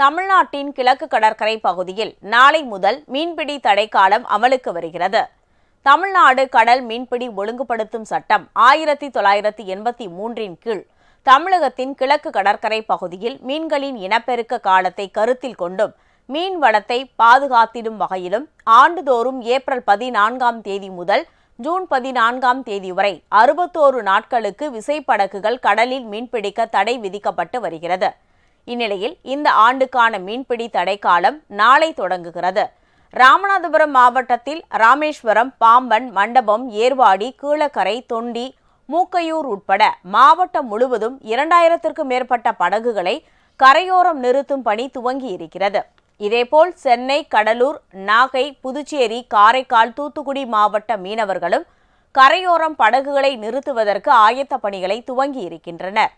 தமிழ்நாட்டின் கிழக்கு கடற்கரை பகுதியில் நாளை முதல் மீன்பிடி தடைக்காலம் அமலுக்கு வருகிறது. தமிழ்நாடு கடல் மீன்பிடி ஒழுங்குபடுத்தும் சட்டம் ஆயிரத்தி தொள்ளாயிரத்தி எண்பத்தி மூன்றின் கீழ் தமிழகத்தின் கிழக்கு கடற்கரை பகுதியில் மீன்களின் இனப்பெருக்க காலத்தை கருத்தில் கொண்டும் மீன் வளத்தை பாதுகாத்திடும் வகையிலும் ஆண்டுதோறும் ஏப்ரல் பதினான்காம் தேதி முதல் ஜூன் பதினான்காம் தேதி வரை அறுபத்தோரு நாட்களுக்கு விசைப்படகுகள் கடலில் மீன்பிடிக்க தடை விதிக்கப்பட்டு வருகிறது. இந்நிலையில் இந்த ஆண்டுக்கான மீன்பிடி தடைக்காலம் நாளை தொடங்குகிறது. ராமநாதபுரம் மாவட்டத்தில் ராமேஸ்வரம் பாம்பன் மண்டபம் ஏர்வாடி கீழக்கரை தொண்டி மூக்கையூர் உட்பட மாவட்டம் முழுவதும் இரண்டாயிரத்திற்கும் மேற்பட்ட படகுகளை கரையோரம் நிறுத்தும் பணி துவங்கி இருக்கிறது இதேபோல் சென்னை கடலூர் நாகை புதுச்சேரி காரைக்கால் தூத்துக்குடி மாவட்ட மீனவர்களும் கரையோரம் படகுகளை நிறுத்துவதற்கு ஆயத்த பணிகளை துவங்கி இருக்கின்றனர்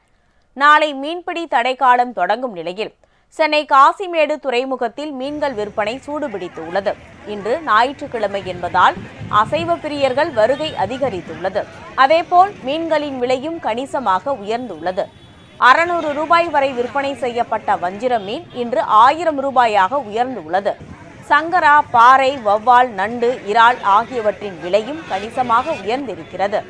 நாளை மீன்பிடி தடை காலம் தொடங்கும் நிலையில் சென்னை காசிமேடு துறைமுகத்தில் மீன்கள் விற்பனை சூடுபிடித்துள்ளது. இன்று ஞாயிற்றுக்கிழமை என்பதால் அசைவ பிரியர்கள் வருகை அதிகரித்துள்ளது. அதேபோல் மீன்களின் விலையும் கணிசமாக உயர்ந்துள்ளது. அறுநூறு ரூபாய் வரை விற்பனை செய்யப்பட்ட வஞ்சிர மீன் இன்று ஆயிரம் ரூபாயாக உயர்ந்துள்ளது. சங்கரா பாறை வவ்வால் நண்டு இறால் ஆகியவற்றின் விலையும் கணிசமாக உயர்ந்திருக்கிறது.